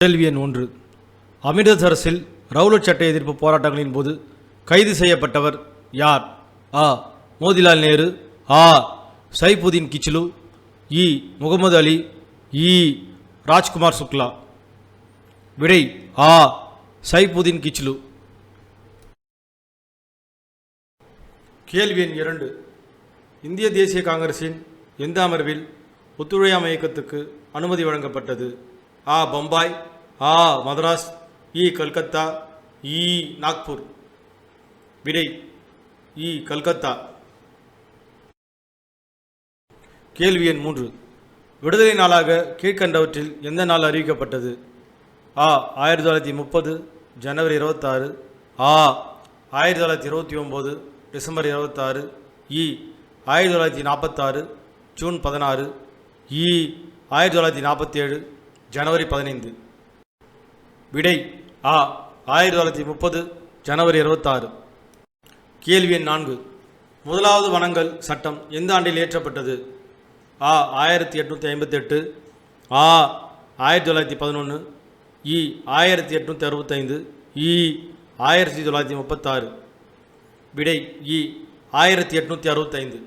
கேள்வி எண் ஒன்று. அமிர்தசரஸில் ரவுலட் சட்ட எதிர்ப்பு போராட்டங்களின் போது கைது செய்யப்பட்டவர் யார்? ஆ. மோதிலால் நேரு ஆ. சைபுதீன் கிச்லு இ. முகமது அலி இ. ராஜ்குமார் சுக்லா. விடை ஆ. சைபுதீன் கிச்லு கேள்வி எண் இரண்டு. இந்திய தேசிய காங்கிரசின் எந்த அமர்வில் ஒத்துழையாமை இயக்கத்துக்கு அனுமதி வழங்கப்பட்டது? ஆ. பம்பாய் ஆ மதராஸ் இ கல்கத்தா இ நாக்பூர். விடை இ கல்கத்தா. கேள்வி எண் மூன்று. விடுதலை நாளாக கீழ்க்கண்டவற்றில் எந்த நாள் அறிவிக்கப்பட்டது? ஆ ஆயிரத்தி தொள்ளாயிரத்தி முப்பது ஜனவரி இருபத்தாறு. ஆ ஆயிரத்தி தொள்ளாயிரத்தி இருபத்தி ஒம்பது டிசம்பர் இருபத்தாறு. இ ஆயிரத்தி தொள்ளாயிரத்தி நாற்பத்தாறு ஜூன் பதினாறு. இ ஆயிரத்தி தொள்ளாயிரத்தி நாற்பத்தேழு ஜனவரி பதினைந்து. விடை ஆ ஆயிரத்தி தொள்ளாயிரத்தி முப்பது ஜனவரி இருபத்தாறு. கேள்வி எண் நான்கு. முதலாவது வனங்கள் சட்டம் எந்த ஆண்டில் இயற்றப்பட்டது? ஆ ஆயிரத்தி எட்நூற்றி ஐம்பத்தெட்டு. ஆ ஆயிரத்தி தொள்ளாயிரத்தி பதினொன்று இ ஆயிரத்தி எட்நூற்றி அறுபத்தைந்து. இ ஆயிரத்தி தொள்ளாயிரத்தி முப்பத்தாறு. விடை இ ஆயிரத்தி எட்நூற்றி அறுபத்தைந்து.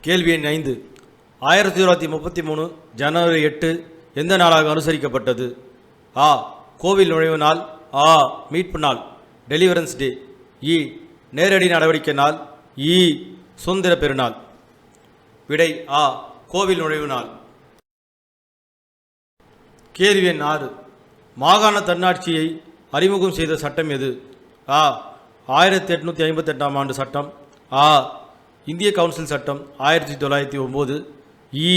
கேள்வி எண் ஐந்து. ஆயிரத்தி தொள்ளாயிரத்தி முப்பத்தி மூணு ஜனவரி எட்டு எந்த நாளாக அனுசரிக்கப்பட்டது? ஆ கோவில் நுழைவு நாள் ஆ மீட்பு நாள் டெலிவரன்ஸ் டே இ நேரடி நடவடிக்கை நாள் இ சுதந்திர பெருநாள். விடை ஆ கோவில் நுழைவு நாள். கேள்வி எண் ஆறு மாகாண தன்னாட்சியை அறிமுகம் செய்த சட்டம் எது? ஆ ஆயிரத்தி எட்நூற்றி ஐம்பத்தெட்டாம் ஆண்டு சட்டம். ஆ இந்திய கவுன்சில் சட்டம் ஆயிரத்தி தொள்ளாயிரத்தி ஒம்பது இ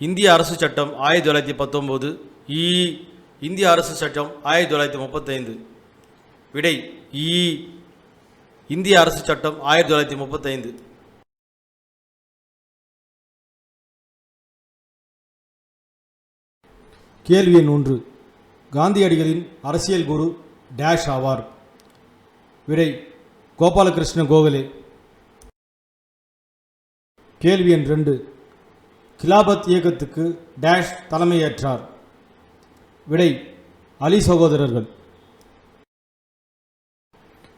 இந்திய அரசு சட்டம் ஆயிரத்தி தொள்ளாயிரத்தி பத்தொம்போது இ இந்திய அரசு சட்டம் ஆயிரத்தி தொள்ளாயிரத்தி முப்பத்தைந்து. விடை இ. இந்திய அரசு சட்டம் ஆயிரத்தி தொள்ளாயிரத்தி முப்பத்தைந்து. கேள்வி எண் ஒன்று. காந்தியடிகளின் அரசியல் குரு டேஷ் ஆவார். விடை கோபாலகிருஷ்ண கோகலே. கேள்வி எண் ரெண்டு. கிலாபத் இயக்கத்துக்கு டேஷ் தலைமையேற்றார். விடை அலி சகோதரர்கள்.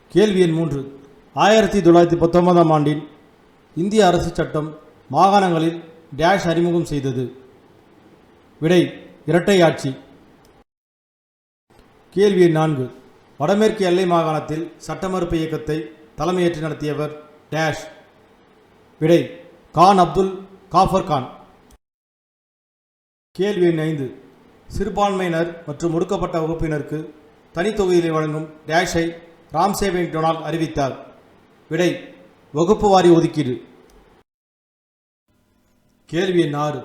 கேள்வி எண் மூன்று. ஆயிரத்தி தொள்ளாயிரத்தி பத்தொன்பதாம் ஆண்டில் இந்திய அரசு சட்டம் மாகாணங்களில் டேஷ் அறிமுகம் செய்தது. விடை இரட்டை ஆட்சி. கேள்வி எண் நான்கு. வடமேற்கு எல்லை மாகாணத்தில் சட்ட மறுப்பு இயக்கத்தை தலைமையேற்று நடத்தியவர் டேஷ் விடை கான் அப்துல் காஃபர் கான். கேள்வி எண் ஐந்து. சிறுபான்மையினர் மற்றும் ஒடுக்கப்பட்ட வகுப்பினருக்கு தனித்தொகுதிகளை வழங்கும் டேஷை ராம்சேவை டொனால்ட் அறிவித்தார். விடை வகுப்பு வாரி ஒதுக்கீடு. கேள்வி எண் ஆறு.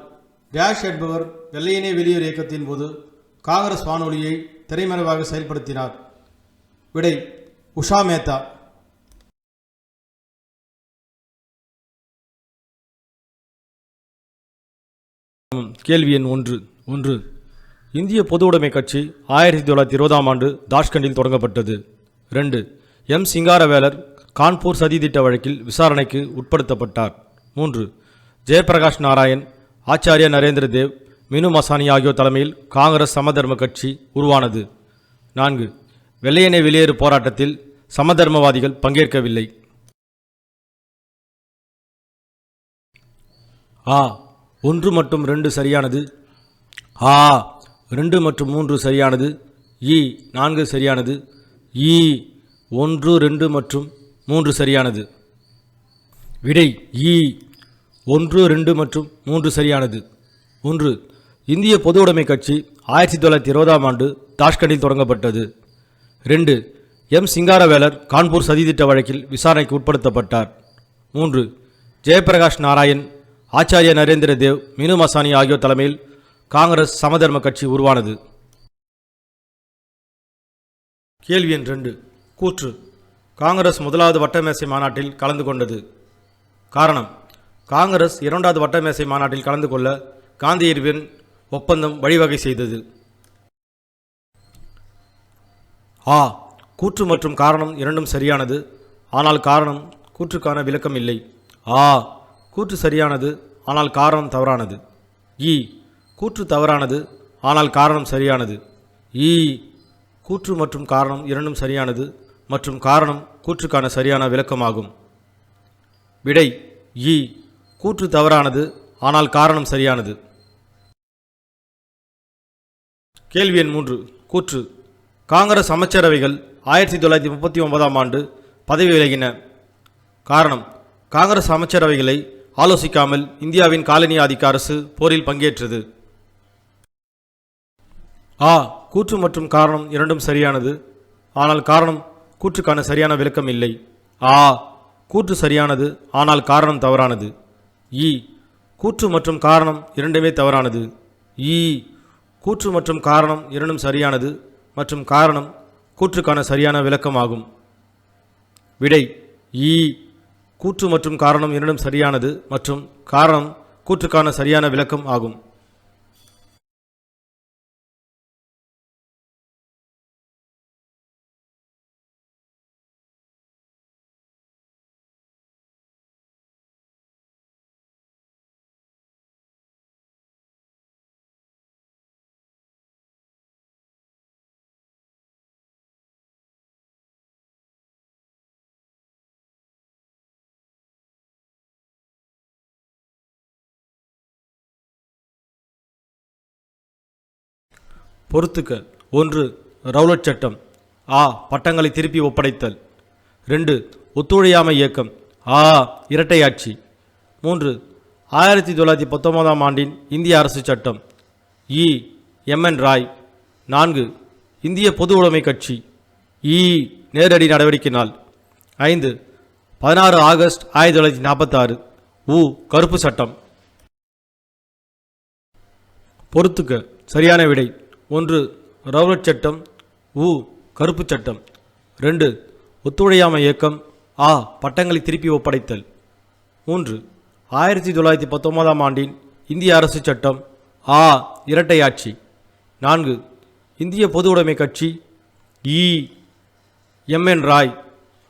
டேஷ் என்பவர் வெள்ளையனே வெளியேறு இயக்கத்தின் போது காங்கிரஸ் வானொலியை திரைமறைவாக செயல்படுத்தினார். விடை உஷா மேத்தா. கேள்வி எண் ஒன்று. ஒன்று. இந்திய பொது உடைமை கட்சி ஆயிரத்தி தொள்ளாயிரத்தி இருபதாம் ஆண்டு தாஷ்கண்டில் தொடங்கப்பட்டது. ரெண்டு எம். சிங்காரவேலர் கான்பூர் சதி திட்ட வழக்கில் விசாரணைக்கு உட்படுத்தப்பட்டார். மூன்று ஜெயபிரகாஷ் நாராயண் ஆச்சாரியா நரேந்திர தேவ் மினு மசானி ஆகியோர் தலைமையில் காங்கிரஸ் சமதர்ம கட்சி உருவானது. நான்கு வெள்ளையனை வெளியேறு போராட்டத்தில் சமதர்மவாதிகள் பங்கேற்கவில்லை. ஆ ஒன்று மற்றும் ரெண்டு சரியானது. ஆ ரெண்டு மற்றும் மூன்று சரியானது இ நான்கு சரியானது இ ஒன்று ரெண்டு மற்றும் மூன்று சரியானது. விடை இ ஒன்று ரெண்டு மற்றும் மூன்று சரியானது. ஒன்று இந்திய பொதுவுடைமை கட்சி ஆயிரத்தி தொள்ளாயிரத்தி இருபதாம் ஆண்டு தாஷ்கண்டில் தொடங்கப்பட்டது. ரெண்டு எம். சிங்காரவேலர் கான்பூர் சதித்திட்ட வழக்கில் விசாரணைக்கு உட்படுத்தப்பட்டார். மூன்று ஜெயபிரகாஷ் நாராயண் ஆச்சாரிய நரேந்திர தேவ் மினு மசானி ஆகியோர் தலைமையில் காங்கிரஸ் சமதர்ம கட்சி உருவானது. கேள்வி எண் ரெண்டு கூற்று. காங்கிரஸ் முதலாவது வட்டமேசை மாநாட்டில் கலந்து கொண்டது. காரணம் காங்கிரஸ் இரண்டாவது வட்டமேசை மாநாட்டில் கலந்து கொள்ள காந்தியடிவின் ஒப்பந்தம் வழிவகை செய்தது. ஆ கூற்று மற்றும் காரணம் இரண்டும் சரியானது. ஆனால் காரணம் கூற்றுக்கான விளக்கம் இல்லை. ஆ கூற்று சரியானது. ஆனால் காரணம் தவறானது. இ கூற்று தவறானது ஆனால் காரணம் சரியானது. ஈ கூற்று மற்றும் காரணம் இரண்டும் சரியானது மற்றும் காரணம் கூற்றுக்கான சரியான விளக்கமாகும். விடை ஈ கூற்று தவறானது ஆனால் காரணம் சரியானது. கேள்வி எண் மூன்று கூற்று. காங்கிரஸ் அமைச்சரவைகள் ஆயிரத்தி தொள்ளாயிரத்தி முப்பத்தி ஒன்பதாம் ஆண்டு பதவி விலகின. காரணம் காங்கிரஸ் அமைச்சரவைகளை ஆலோசிக்காமல் இந்தியாவின் காலனி ஆதிக்க அரசு போரில் பங்கேற்றது. ஆ கூற்று மற்றும் காரணம் இரண்டும் சரியானது. ஆனால் காரணம் கூற்றுக்கான சரியான விளக்கம் இல்லை. ஆ கூற்று சரியானது ஆனால் காரணம் தவறானது. ஈ கூற்று மற்றும் காரணம் இரண்டுமே தவறானது. ஈ கூற்று மற்றும் காரணம் இரண்டும் சரியானது மற்றும் காரணம் கூற்றுக்கான சரியான விளக்கமாகும். விடை ஈ கூற்று மற்றும் காரணம் இரண்டும் சரியானது மற்றும் காரணம் கூற்றுக்கான சரியான விளக்கம் ஆகும். பொறுத்துக்க ஒன்று ரவுலட் சட்டம். ஆ பட்டங்களை திருப்பி ஒப்படைத்தல். ரெண்டு ஒத்துழையாமை இயக்கம். ஆ இரட்டையாட்சி மூன்று ஆயிரத்தி தொள்ளாயிரத்தி பத்தொன்பதாம் ஆண்டின் இந்திய அரசு சட்டம். இ எம்என் ராய். நான்கு இந்திய பொது உடைமை கட்சி. இ நேரடி நடவடிக்கை நாள். ஐந்து பதினாறு ஆகஸ்ட் ஆயிரத்தி தொள்ளாயிரத்தி நாற்பத்தாறு. உ கருப்பு சட்டம். பொறுத்துக்க சரியான விடை. ஒன்று ரவுலட் சட்டம் உ கருப்பு சட்டம். ரெண்டு ஒத்துழையாமை இயக்கம் ஆ பட்டங்களை திருப்பி ஒப்படைத்தல். மூன்று ஆயிரத்தி தொள்ளாயிரத்தி பத்தொன்பதாம் ஆண்டின் இந்திய அரசு சட்டம் ஆ இரட்டை ஆட்சி. நான்கு இந்திய பொது உடைமை கட்சி இ எம்என் ராய்.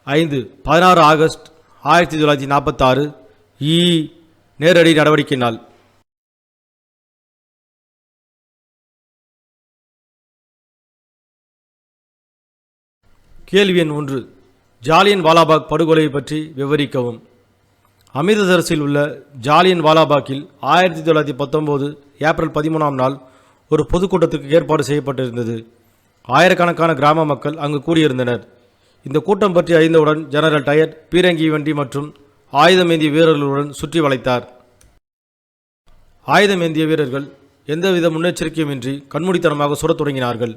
ஐந்து பதினாறு ஆகஸ்ட் ஆயிரத்தி தொள்ளாயிரத்தி நாற்பத்தாறு இ நேரடி நடவடிக்கை நாள். கேள்வி எண் ஒன்று. ஜாலியன் வாலாபாக் படுகொலையை பற்றி விவரிக்கவும். அமிர்தசரஸில் உள்ள ஜாலியன் வாலாபாக்கில் ஆயிரத்தி தொள்ளாயிரத்தி பத்தொம்போது ஏப்ரல் பதிமூணாம் நாள் ஒரு பொதுக்கூட்டத்துக்கு ஏற்பாடு செய்யப்பட்டிருந்தது. ஆயிரக்கணக்கான கிராம மக்கள் அங்கு கூடியிருந்தனர். இந்த கூட்டம் பற்றி அறிந்தவுடன் ஜெனரல் டயர் பீரங்கி வண்டி மற்றும் ஆயுதமேந்திய வீரர்களுடன் சுற்றி வளைத்தார். ஆயுதமேந்திய வீரர்கள் எந்தவித முன்னெச்சரிக்கையுமின்றி கண்மூடித்தனமாக சுடத் தொடங்கினார்கள்.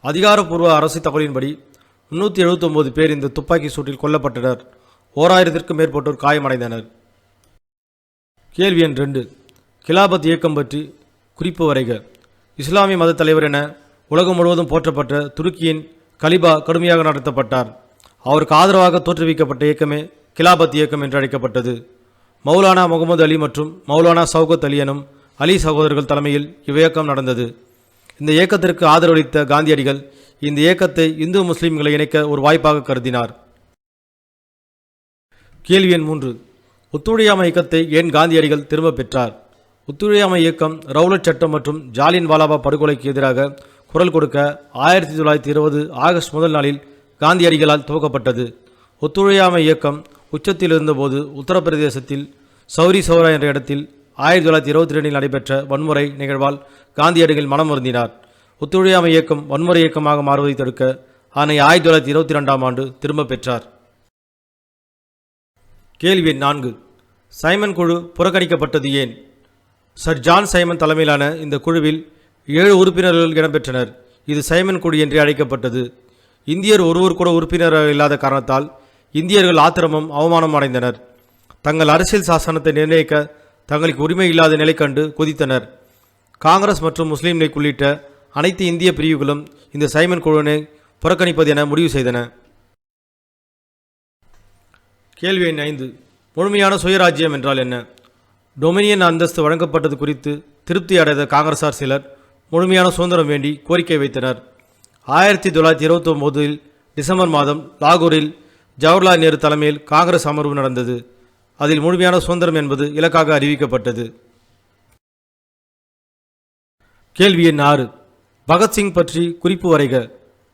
அதிகாரப்பூர்வ அரசு தகவலின்படி முன்னூற்றி எழுபத்தொம்போது பேர் இந்த துப்பாக்கி சூட்டில் கொல்லப்பட்டனர். ஓராயிரத்திற்கும் மேற்பட்டோர் காயமடைந்தனர். கேள்வி எண் ரெண்டு. கிலாபத் இயக்கம் பற்றி குறிப்பு வரைக. இஸ்லாமிய மத தலைவர் என உலகம் முழுவதும் போற்றப்பட்ட துருக்கியின் கலிபா கடுமையாக நடத்தப்பட்டார். அவருக்கு ஆதரவாக தோற்றுவிக்கப்பட்ட இயக்கமே கிலாபத் இயக்கம் என்று அழைக்கப்பட்டது. மௌலானா முகமது அலி மற்றும் மௌலானா சௌகத் அலி எனும் அலி சகோதரர்கள் தலைமையில் இவ்வியக்கம் நடந்தது. இந்த இயக்கத்திற்கு ஆதரவளித்த காந்தியடிகள் இந்த இயக்கத்தை இந்து முஸ்லிம்களை இணைக்க ஒரு வாய்ப்பாக கருதினார். கேள்வி எண் மூன்று. ஒத்துழையாமை இயக்கத்தை ஏன் காந்தியடிகள் திரும்பப் பெற்றார்? ஒத்துழையாமை இயக்கம் ரவுலட் சட்டம் மற்றும் ஜாலியன் வாலாபா படுகொலைக்கு எதிராக குரல் கொடுக்க ஆயிரத்தி தொள்ளாயிரத்தி இருபது ஆகஸ்ட் முதல் நாளில் காந்தியடிகளால் துவக்கப்பட்டது. ஒத்துழையாமை இயக்கம் உச்சத்தில் இருந்தபோது உத்தரப்பிரதேசத்தில் சௌரி சௌரா என்ற இடத்தில் ஆயிரத்தி தொள்ளாயிரத்தி இருபத்தி ரெண்டில் நடைபெற்ற வன்முறை நிகழ்வால் காந்தியடிகள் மனம் வருந்தினார் ஒத்துழையாமை இயக்கம் வன்முறை இயக்கமாக மாறுவதை தடுக்க ஆணை ஆயிரத்தி தொள்ளாயிரத்தி இருபத்தி ரெண்டாம் ஆண்டு திரும்பப் பெற்றார். கேள்வி எண் நான்கு. சைமன் குழு புறக்கணிக்கப்பட்டது ஏன்? சர் ஜான் சைமன் தலைமையிலான இந்த குழுவில் ஏழு உறுப்பினர்கள் இடம்பெற்றனர். இது சைமன் குழு என்று அழைக்கப்பட்டது. இந்தியர் ஒருவர் கூட உறுப்பினராக இல்லாத காரணத்தால் இந்தியர்கள் ஆத்திரமும் அவமானம் அடைந்தனர். தங்கள் அரசியல் சாசனத்தை நிர்ணயிக்க தங்களுக்கு உரிமை இல்லாத நிலை கண்டு கொதித்தனர். காங்கிரஸ் மற்றும் முஸ்லீம் லீக் உள்ளிட்ட அனைத்து இந்திய பிரிவுகளும் இந்த சைமன் குழுவினை புறக்கணிப்பது என முடிவு செய்தன. கேள்வி எண் ஐந்து. முழுமையான சுயராஜ்யம் என்றால் என்ன? டொமினியன் அந்தஸ்து வழங்கப்பட்டது குறித்து திருப்தி அடைந்த காங்கிரசார் சிலர் முழுமையான சுதந்திரம் வேண்டி கோரிக்கை வைத்தனர். ஆயிரத்தி தொள்ளாயிரத்தி இருபத்தொம்போதில் டிசம்பர் மாதம் லாகூரில் ஜவஹர்லால் நேரு தலைமையில் காங்கிரஸ் அமர்வு நடந்தது. அதில் முழுமையான சுதந்திரம் என்பது இலக்காக அறிவிக்கப்பட்டது. கேள்வி எண் ஆறு. பகத்சிங் பற்றி குறிப்பு வரைக.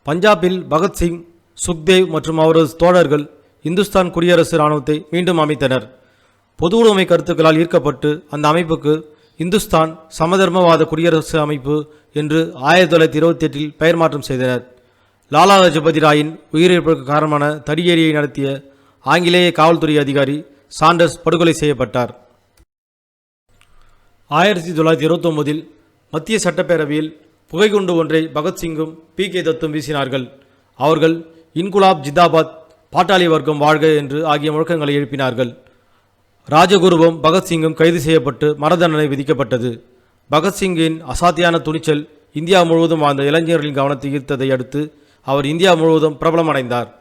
பஞ்சாபில் பகத்சிங் சுக்தேவ் மற்றும் அவரது தோழர்கள் இந்துஸ்தான் குடியரசு இராணுவத்தை மீண்டும் அமைத்தனர். பொது உடைமை கருத்துக்களால் ஈர்க்கப்பட்டு அந்த அமைப்புக்கு இந்துஸ்தான் சமதர்மவாத குடியரசு அமைப்பு என்று ஆயிரத்தி தொள்ளாயிரத்தி இருபத்தி எட்டில் பெயர் மாற்றம் செய்தனர். லாலா லஜபதி ராயின் உயிரிழப்புக்கு காரணமான தடியேறியை நடத்திய ஆங்கிலேய காவல்துறை அதிகாரி சாண்டர்ஸ் படுகொலை செய்யப்பட்டார். ஆயிரத்தி தொள்ளாயிரத்தி இருபத்தொம்போதில் மத்திய சட்டப்பேரவையில் புகைக்குண்டு ஒன்றை பகத்சிங்கும் பி. கே. தத்தும் வீசினார்கள். அவர்கள் இன்குலாப் ஜிந்தாபாத் பாட்டாளி வர்க்கம் வாழ்க என்று ஆகிய முழக்கங்களை எழுப்பினார்கள். ராஜகுருவும் பகத்சிங்கும் கைது செய்யப்பட்டு மரதண்டனை விதிக்கப்பட்டது. பகத்சிங்கின் அசாத்தியான துணிச்சல் இந்தியா முழுவதும் வாழ்ந்த இளைஞர்களின் கவனத்தை ஈர்த்ததை அடுத்து அவர் இந்தியா முழுவதும் பிரபலமடைந்தார்.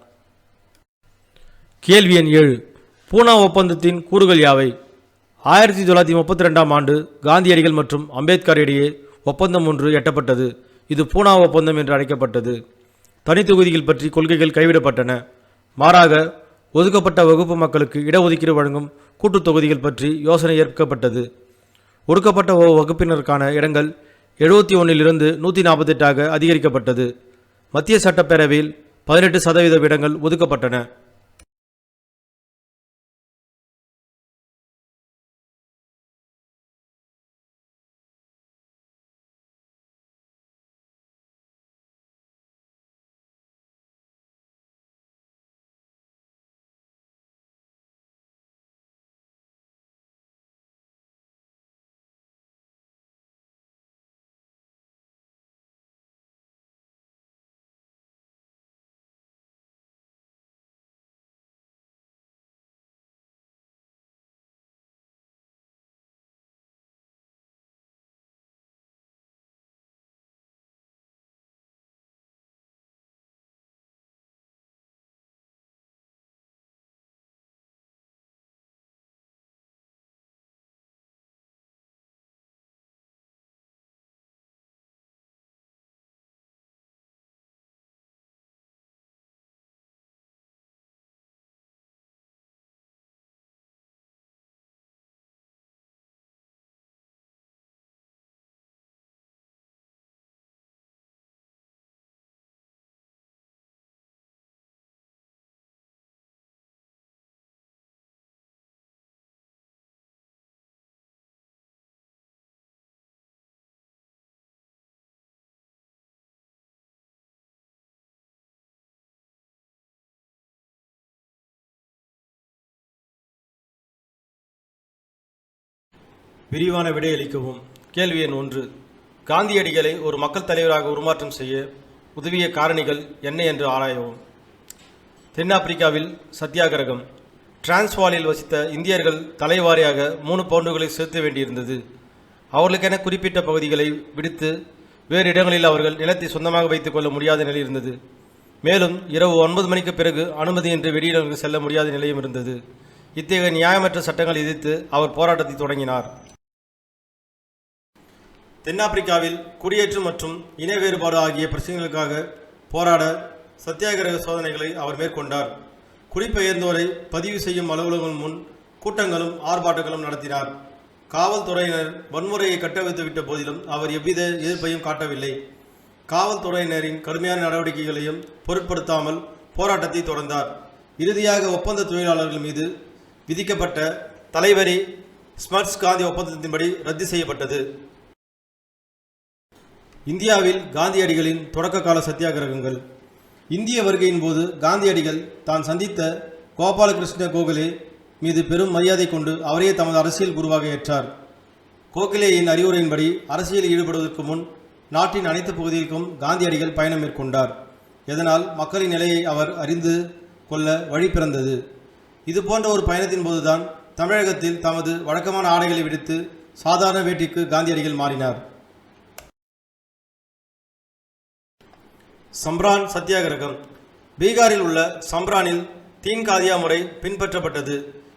கேள்வி எண் ஏழு. பூனா ஒப்பந்தத்தின் கூறுகள் யாவை? ஆயிரத்தி தொள்ளாயிரத்தி முப்பத்தி ரெண்டாம் ஆண்டு காந்தியடிகள் மற்றும் அம்பேத்கர் இடையே ஒப்பந்தம் ஒன்று எட்டப்பட்டது. இது பூனா ஒப்பந்தம் என்று அழைக்கப்பட்டது. தனித்தொகுதிகள் பற்றி கொள்கைகள் கைவிடப்பட்டன. மாறாக ஒதுக்கப்பட்ட வகுப்பு மக்களுக்கு இடஒதுக்கீடு வழங்கும் கூட்டுத் தொகுதிகள் பற்றி யோசனை ஏற்கப்பட்டது. ஒடுக்கப்பட்ட வகுப்பினருக்கான இடங்கள் எழுபத்தி ஒன்றிலிருந்து நூற்றி நாற்பத்தெட்டாக அதிகரிக்கப்பட்டது. மத்திய சட்டப்பேரவையில் பதினெட்டு சதவீத இடங்கள் ஒதுக்கப்பட்டன. விரிவான விடையளிக்கவும். கேள்வி எண் ஒன்று. காந்தியடிகளை ஒரு மக்கள் தலைவராக உருமாற்றம் செய்ய உதவிய காரணிகள் என்ன என்று ஆராயவும். தென்னாப்பிரிக்காவில் சத்தியாகிரகம். டிரான்ஸ்வாலில் வசித்த இந்தியர்கள் தலைவாரியாக மூணு பவுண்டுகளை செலுத்த வேண்டியிருந்தது. அவர்களுக்கென குறிப்பிட்ட பகுதிகளை விடுத்து வேறு இடங்களில் அவர்கள் நிலத்தை சொந்தமாக வைத்துக் கொள்ள முடியாத நிலை இருந்தது. மேலும் இரவு ஒன்பது மணிக்கு பிறகு அனுமதியின்றி வெளியிடங்களுக்கு செல்ல முடியாத நிலையும் இருந்தது. இத்தகைய நியாயமற்ற சட்டங்களை எதிர்த்து அவர் போராட்டத்தை தொடங்கினார். தென்னாப்பிரிக்காவில் குடியேற்றம் மற்றும் இன வேறுபாடு ஆகிய பிரச்சனைகளுக்காக போராட சத்தியாகிரக சோதனைகளை அவர் மேற்கொண்டார். குடிபெயர்ந்தோரை பதிவு செய்யும் அலுவலகம் முன் கூட்டங்களும் ஆர்ப்பாட்டங்களும் நடத்தினார். காவல்துறையினர் வன்முறையை கட்டவிழ்த்து விட்ட போதிலும் அவர் எவ்வித எதிர்ப்பையும் காட்டவில்லை. காவல்துறையினரின் கடுமையான நடவடிக்கைகளையும் பொருட்படுத்தாமல் போராட்டத்தை தொடர்ந்தார். இறுதியாக ஒப்பந்த தொழிலாளர்கள் மீது விதிக்கப்பட்ட தலைவரி ஸ்மர்ட்ஸ் காந்தி ஒப்பந்தத்தின்படி ரத்து செய்யப்பட்டது. இந்தியாவில் காந்தியடிகளின் தொடக்க கால சத்தியாகிரகங்கள். இந்திய வருகையின் போது காந்தியடிகள் தான் சந்தித்த கோபாலகிருஷ்ண கோகலே மீது பெரும் மரியாதை கொண்டு அவரே தமது அரசியல் குருவாக ஏற்றார். கோகலேயின் அறிவுரையின்படி அரசியலில் ஈடுபடுவதற்கு முன் நாட்டின் அனைத்து பகுதிகளுக்கும் காந்தியடிகள் பயணம் மேற்கொண்டார். இதனால் மக்களின் நிலையை அவர் அறிந்து கொள்ள வழி பிறந்தது. இது போன்ற ஒரு பயணத்தின் போதுதான் தமிழகத்தில் தமது வழக்கமான ஆடைகளை விடுத்து சாதாரண வேட்டிக்கு காந்தியடிகள் மாறினார். சம்ரான் சத்தியாகிரகம். பீகாரில் உள்ள சம்ரானில் தீன்காதியா முறை பின்பற்றப்பட்டது.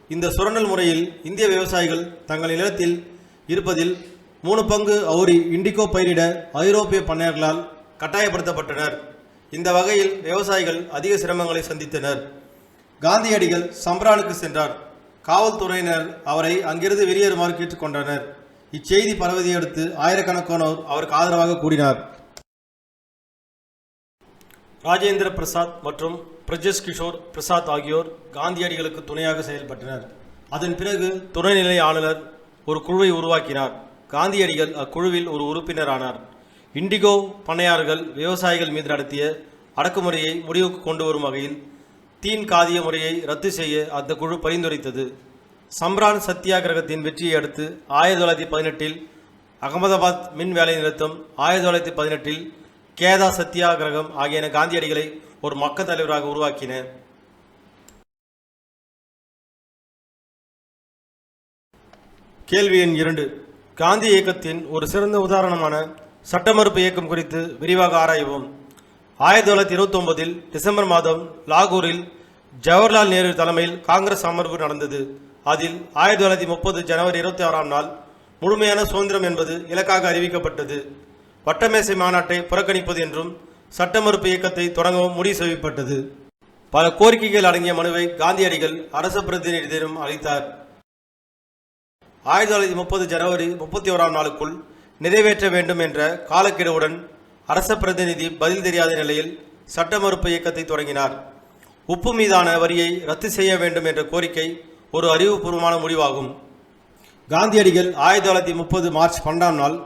இந்த சுரண்டல் முறையில் இந்திய விவசாயிகள் தங்கள் நிலத்தில் இருப்பதில் மூணு பங்கு அவுரி இண்டிகோ பயிரிட ஐரோப்பிய பண்ணையர்களால் கட்டாயப்படுத்தப்பட்டனர். இந்த வகையில் விவசாயிகள் அதிக சிரமங்களை சந்தித்தனர். காந்தியடிகள் சம்ரானுக்கு சென்றார். காவல்துறையினர் அவரை அங்கிருந்து வெளியேறுமாறு கேட்டுக்கொண்டனர். இச்செய்தி பரவதையடுத்து ஆயிரக்கணக்கானோர் அவருக்கு ஆதரவாக கூடினார். ராஜேந்திர பிரசாத் மற்றும் பிரஜேஷ் கிஷோர் பிரசாத் ஆகியோர் காந்தியடிகளுக்கு துணையாக செயல்பட்டனர். அதன் பிறகு துணைநிலை ஆளுநர் ஒரு குழுவை உருவாக்கினார். காந்தியடிகள் அக்குழுவில் ஒரு உறுப்பினரானார். இண்டிகோ பண்ணையாளர்கள் விவசாயிகள் மீது நடத்திய அடக்குமுறையை முடிவுக்கு கொண்டு வரும் வகையில் தீன் காதிய முறையை ரத்து செய்ய அந்த குழு பரிந்துரைத்தது. சம்ரான் சத்தியாகிரகத்தின் வெற்றியை அடுத்து ஆயிரத்தி தொள்ளாயிரத்தி பதினெட்டில் அகமதாபாத் மின் வேலை நிறுத்தம் ஆயிரத்தி தொள்ளாயிரத்தி பதினெட்டில் கேதா சத்தியாகிரகம் ஆகியன காந்தியடிகளை ஒரு மக்கள் தலைவராக உருவாக்கின. கேள்வி எண் இரண்டு. காந்தி இயக்கத்தின் ஒரு சிறந்த உதாரணமான சட்டமறுப்பு இயக்கம் குறித்து விரிவாக ஆராய்வோம். ஆயிரத்தி தொள்ளாயிரத்தி இருபத்தி ஒன்பதில் டிசம்பர் மாதம் லாகூரில் ஜவஹர்லால் நேரு தலைமையில் காங்கிரஸ் அமர்வு நடந்தது. அதில் ஆயிரத்தி தொள்ளாயிரத்தி முப்பது ஜனவரி இருபத்தி ஆறாம் நாள் முழுமையான சுதந்திரம் என்பது இலக்காக அறிவிக்கப்பட்டது. வட்டமேசை மாநாட்டை புறக்கணிப்பது என்றும் சட்ட மறுப்பு இயக்கத்தை தொடங்கவும் முடிவு செய்யப்பட்டது. பல கோரிக்கைகள் அடங்கிய மனுவை காந்தியடிகள் அரச பிரதிநிதியிடம் அளித்தார். ஆயிரத்தி தொள்ளாயிரத்தி முப்பது ஜனவரி முப்பத்தி ஓராம் நாளுக்குள் நிறைவேற்ற வேண்டும் என்ற காலக்கெடுவுடன் அரச பிரதிநிதி பதில் தெரியாத நிலையில் சட்ட மறுப்பு இயக்கத்தை தொடங்கினார். உப்பு மீதான வரியை ரத்து செய்ய வேண்டும் என்ற கோரிக்கை ஒரு அறிவுபூர்வமான முடிவாகும். காந்தியடிகள் ஆயிரத்தி தொள்ளாயிரத்தி முப்பது மார்ச் பன்னெண்டாம் நாள்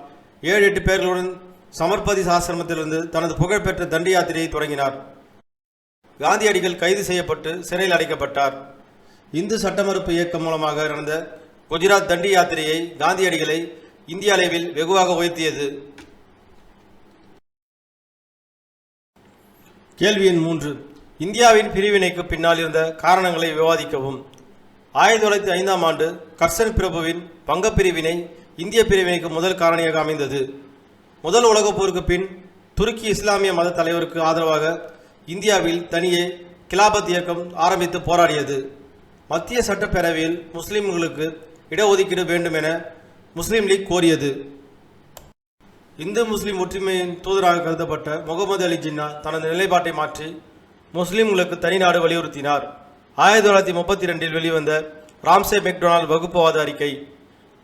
ஏழு எட்டு பேர்களுடன் சமர்பதி ஆசிரமத்திலிருந்து தனது புகழ்பெற்ற தண்டி யாத்திரையை தொடங்கினார். காந்தியடிகள் கைது செய்யப்பட்டு சிறையில் அடைக்கப்பட்டார். இந்து சட்டமறுப்பு இயக்கம் மூலமாக நடந்த குஜராத் தண்டி யாத்திரையை காந்தியடிகளை இந்திய அளவில் வெகுவாக உயர்த்தியது. கேள்வி எண் மூன்று. இந்தியாவின் பிரிவினைக்கு பின்னால் இருந்த காரணங்களை விவாதிக்கவும். ஆயிரத்தி தொள்ளாயிரத்தி ஐந்தாம் ஆண்டு கர்சன் பிரபுவின் பங்கப்பிரிவினை இந்திய பிரிவினைக்கு முதல் காரணியாக அமைந்தது. முதல் உலகப் போருக்கு பின் துருக்கி இஸ்லாமிய மத தலைவருக்கு ஆதரவாக இந்தியாவில் தனியே கிலாபத் இயக்கம் ஆரம்பித்து போராடியது. மத்திய சட்டப்பேரவையில் முஸ்லிம்களுக்கு இடஒதுக்கீடு வேண்டும் என முஸ்லீம் லீக் கோரியது. இந்து முஸ்லிம் ஒற்றுமையின் தூதராக கருதப்பட்ட முகமது அலி ஜின்னா தனது நிலைப்பாட்டை மாற்றி முஸ்லிம்களுக்கு தனிநாடு வலியுறுத்தினார். ஆயிரத்தி தொள்ளாயிரத்தி முப்பத்தி ரெண்டில் வெளிவந்த ராம்சே மெக்டொனால்ட் வகுப்புவாத அறிக்கை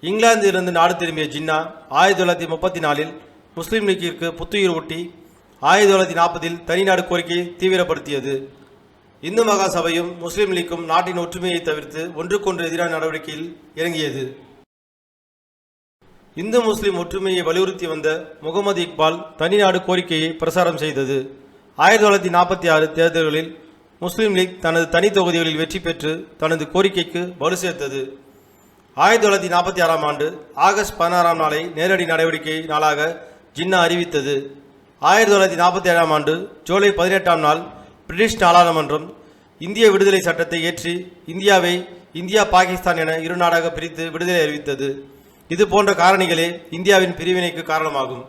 இங்கிலாந்திலிருந்து நாடு திரும்பிய ஜின்னா ஆயிரத்தி தொள்ளாயிரத்தி முப்பத்தி நாலில் முஸ்லீம் லீக்கிற்கு புத்துயிர் ஊட்டி ஆயிரத்தி தொள்ளாயிரத்தி நாற்பதில் தனிநாடு கோரிக்கையை தீவிரப்படுத்தியது. இந்து மகா சபையும் முஸ்லீம் லீக்கும் நாட்டின் ஒற்றுமையை தவிர்த்து ஒன்றுக்கொன்று எதிரான நடவடிக்கையில் இறங்கியது. இந்து முஸ்லிம் ஒற்றுமையை வலியுறுத்தி வந்த முகமது இக்பால் தனிநாடு கோரிக்கையை பிரசாரம் செய்தது. ஆயிரத்தி தொள்ளாயிரத்தி நாற்பத்தி ஆறு தேர்தல்களில் முஸ்லீம் லீக் தனது தனி தொகுதிகளில் வெற்றி பெற்று தனது கோரிக்கைக்கு வலு சேர்த்தது. ஆயிரத்தி தொள்ளாயிரத்தி நாற்பத்தி ஆறாம் ஆண்டு ஆகஸ்ட் பதினாறாம் நாளை நேரடி நடவடிக்கை நாளாக ஜின்னா அறிவித்தது. ஆயிரத்தி தொள்ளாயிரத்தி நாற்பத்தி ஏழாம் ஆண்டு ஜூலை பதினெட்டாம் நாள் பிரிட்டிஷ் நாடாளுமன்றம் இந்திய விடுதலை சட்டத்தை ஏற்றி இந்தியாவை இந்தியா பாகிஸ்தான் என இரு நாடாக பிரித்து விடுதலை அறிவித்தது. இது போன்ற காரணிகளே இந்தியாவின் பிரிவினைக்கு காரணமாகும்.